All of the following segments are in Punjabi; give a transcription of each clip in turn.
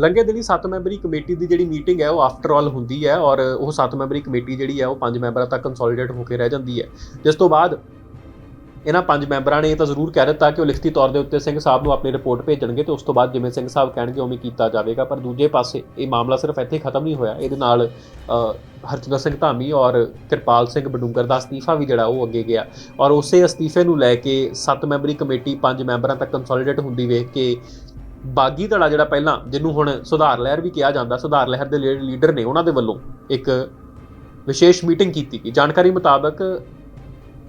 ਲੰਘੇ ਦਿਨੀ 7 ਮੈਂਬਰੀ ਕਮੇਟੀ ਦੀ ਜਿਹੜੀ ਮੀਟਿੰਗ ਹੈ ਉਹ ਆਫਟਰ ਆਲ ਹੁੰਦੀ ਹੈ ਔਰ ਉਹ 7 ਮੈਂਬਰੀ ਕਮੇਟੀ ਜਿਹੜੀ ਹੈ ਉਹ 5 ਮੈਂਬਰਾਂ ਤੱਕ ਕੰਸੋਲੀਡੇਟ ਹੋ ਕੇ ਰਹਿ ਜਾਂਦੀ ਹੈ। ਜਿਸ ਤੋਂ ਬਾਅਦ ਇਹਨਾਂ ਪੰਜ ਮੈਂਬਰਾਂ ਨੇ ਇਹ ਤਾਂ ਜ਼ਰੂਰ ਕਹਿ ਦਿੱਤਾ ਕਿ ਉਹ ਲਿਖਤੀ ਤੌਰ ਦੇ ਉੱਤੇ ਸਿੰਘ ਸਾਹਿਬ ਨੂੰ ਆਪਣੀ ਰਿਪੋਰਟ ਭੇਜਣਗੇ ਤੇ ਉਸ ਤੋਂ ਬਾਅਦ ਜਿਵੇਂ ਸਿੰਘ ਸਾਹਿਬ ਕਹਿਣਗੇ ਉਵੇਂ ਕੀਤਾ ਜਾਵੇਗਾ। ਪਰ ਦੂਜੇ ਪਾਸੇ ਇਹ ਮਾਮਲਾ ਸਿਰਫ ਇੱਥੇ ਖਤਮ ਨਹੀਂ ਹੋਇਆ। ਇਹਦੇ ਨਾਲ ਅ, ਸਿੰਘ ਧਾਮੀ ਔਰ ਕਿਰਪਾਲ ਸਿੰਘ ਬਡੂੰਗਰ ਦਾ ਅਸਤੀਫਾ ਵੀ ਜਿਹੜਾ ਉਹ ਅੱਗੇ ਗਿਆ। ਔਰ ਉਸੇ ਅਸਤੀਫੇ ਨੂੰ ਲੈ ਕੇ ਸੱਤ ਮੈਂਬਰੀ ਕਮੇਟੀ ਪੰਜ ਮੈਂਬਰਾਂ ਤੱਕ ਕੰਸੋਲੀਡੇਟ ਹੁੰਦੀ ਵੇਖ ਕੇ ਬਾਗੀ ਧੜਾ ਜਿਹੜਾ ਪਹਿਲਾਂ ਜਿਹਨੂੰ ਹੁਣ ਸੁਧਾਰ ਲਹਿਰ ਵੀ ਕਿਹਾ ਜਾਂਦਾ, ਸੁਧਾਰ ਲਹਿਰ ਦੇ ਲੀ- ਲੀਡਰ ਨੇ ਉਹਨਾਂ ਦੇ ਵੱਲੋਂ ਇੱਕ ਵਿਸ਼ੇਸ਼ ਮੀਟਿੰਗ ਕੀਤੀ ਗਈ। ਜਾਣਕਾਰੀ ਮੁਤਾਬਕ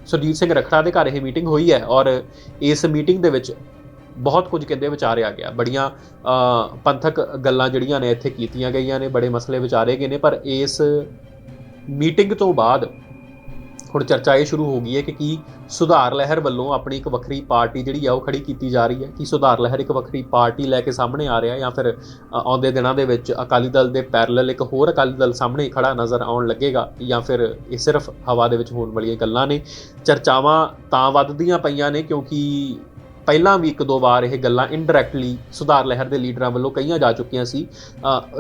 ਸੁਰਜੀਤ ਸਿੰਘ ਰਖੜਾ ਦੇ ਘਰ ਇਹ ਮੀਟਿੰਗ ਹੋਈ ਹੈ ਔਰ ਇਸ ਮੀਟਿੰਗ ਦੇ ਵਿੱਚ ਬਹੁਤ ਕੁਝ ਕਹਿੰਦੇ ਵਿਚਾਰਿਆ ਗਿਆ। ਬੜੀਆਂ ਪੰਥਕ ਗੱਲਾਂ ਜਿਹੜੀਆਂ ਨੇ ਇੱਥੇ ਕੀਤੀਆਂ ਗਈਆਂ ਨੇ, ਬੜੇ ਮਸਲੇ ਵਿਚਾਰੇ ਗਏ ਨੇ, ਪਰ ਇਸ ਮੀਟਿੰਗ ਤੋਂ ਬਾਅਦ ਹੁਣ ਚਰਚਾ ਇਹ ਸ਼ੁਰੂ ਹੋ ਗਈ ਹੈ ਕਿ ਕੀ ਸੁਧਾਰ ਲਹਿਰ ਵੱਲੋਂ ਆਪਣੀ ਇੱਕ ਵੱਖਰੀ ਪਾਰਟੀ ਜਿਹੜੀ ਆ ਉਹ ਖੜੀ ਕੀਤੀ ਜਾ ਰਹੀ ਹੈ। ਕੀ ਸੁਧਾਰ ਲਹਿਰ ਇੱਕ ਵੱਖਰੀ ਪਾਰਟੀ ਲੈ ਕੇ ਸਾਹਮਣੇ ਆ ਰਿਹਾ ਜਾਂ ਫਿਰ ਆਉਂਦੇ ਦਿਨਾਂ ਦੇ ਵਿੱਚ ਅਕਾਲੀ ਦਲ ਦੇ ਪੈਰਲਲ ਇੱਕ ਹੋਰ ਅਕਾਲੀ ਦਲ ਸਾਹਮਣੇ ਖੜਾ ਨਜ਼ਰ ਆਉਣ ਲੱਗੇਗਾ ਜਾਂ ਫਿਰ ਇਹ ਸਿਰਫ ਹਵਾ ਦੇ ਵਿੱਚ ਹੋਣ ਵਾਲੀਆਂ ਗੱਲਾਂ ਨੇ। ਚਰਚਾਵਾਂ ਤਾਂ ਵੱਧਦੀਆਂ ਪਈਆਂ ਨੇ ਕਿਉਂਕਿ ਪਹਿਲਾਂ ਵੀ ਇੱਕ ਦੋ ਵਾਰ ਇਹ ਗੱਲਾਂ ਇਨਡਾਇਰੈਕਟਲੀ ਸੁਧਾਰ ਲਹਿਰ ਦੇ ਲੀਡਰਾਂ ਵੱਲੋਂ ਕਹੀਆਂ ਜਾ ਚੁੱਕੀਆਂ ਸੀ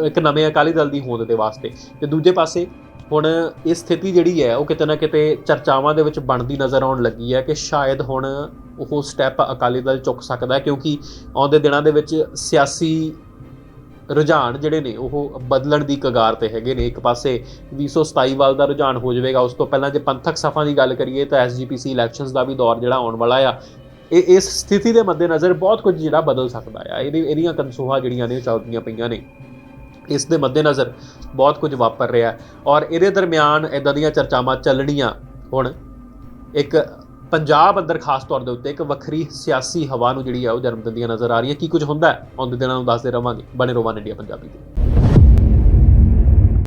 ਇੱਕ ਨਵੇਂ ਅਕਾਲੀ ਦਲ ਦੀ ਹੋਂਦ ਦੇ ਵਾਸਤੇ। ਤੇ ਦੂਜੇ ਪਾਸੇ ਹੁਣ ਇਹ ਸਥਿਤੀ ਜਿਹੜੀ ਹੈ, ਉਹ ਕਿਤੇ ਨਾ ਕਿਤੇ ਚਰਚਾਵਾਂ ਦੇ ਵਿੱਚ ਬਣਦੀ ਨਜ਼ਰ ਆਉਣ ਲੱਗੀ ਹੈ ਕਿ ਸ਼ਾਇਦ ਹੁਣ ਉਹ ਸਟੈਪ ਅਕਾਲੀ ਦਲ ਚੁੱਕ ਸਕਦਾ ਹੈ, ਕਿਉਂਕਿ ਆਉਂਦੇ ਦਿਨਾਂ ਦੇ ਵਿੱਚ ਸਿਆਸੀ ਰੁਝਾਨ ਜਿਹੜੇ ਨੇ, ਉਹ ਬਦਲਣ ਦੀ ਕਗਾਰ ਤੇ ਹੈਗੇ ਨੇ। ਇੱਕ ਪਾਸੇ 2027 ਵੱਲ ਦਾ ਰੁਝਾਨ ਹੋ ਜਾਵੇਗਾ, ਉਸ ਤੋਂ ਪਹਿਲਾਂ ਜੇ ਪੰਥਕ ਸਫਾ ਦੀ ਗੱਲ ਕਰੀਏ, ਤਾਂ ਐਸਜੀਪੀਸੀ ਇਲੈਕਸ਼ਨਸ ਦਾ ਵੀ ਦੌਰ ਜਿਹੜਾ ਆਉਣ ਵਾਲਾ ਆ, ਇਹ ਇਸ ਸਥਿਤੀ ਦੇ ਮੱਦੇਨਜ਼ਰ ਬਹੁਤ ਕੁਝ ਜਿਹੜਾ ਬਦਲ ਸਕਦਾ ਆ। ਇਹਦੀ ਇਹਦੀਆਂ ਕਨਸੂਹਾ ਜਿਹੜੀਆਂ ਨੇ, ਉਹ ਚੱਲਦੀਆਂ ਪਈਆਂ ਨੇ। ਇਸ ਦੇ ਮੱਦੇਨਜ਼ਰ ਬਹੁਤ ਕੁਝ ਵਾਪਰ ਰਿਹਾ ਔਰ ਇਹਦੇ ਦਰਮਿਆਨ ਇਦਾਂ ਦੀਆਂ ਚਰਚਾਵਾਂ ਚੱਲਣੀਆਂ ਹੁਣ ਇੱਕ ਪੰਜਾਬ ਅੰਦਰ ਖਾਸ ਤੌਰ ਦੇ ਉੱਤੇ ਇੱਕ ਵੱਖਰੀ ਸਿਆਸੀ ਹਵਾ ਨੂੰ ਜਿਹੜੀ ਆ ਉਹ ਜਨਮ ਦਿੰਦੀਆਂ ਨਜ਼ਰ ਆ ਰਹੀਆਂ। ਕੀ ਕੁਝ ਹੁੰਦਾ ਆਉਂਦੇ ਦਿਨਾਂ ਨੂੰ ਦੱਸਦੇ ਰਵਾਂਗੇ। ਬਣੇ ਰਹੋ ਵਨ ਇੰਡੀਆ ਪੰਜਾਬੀ ਦੇ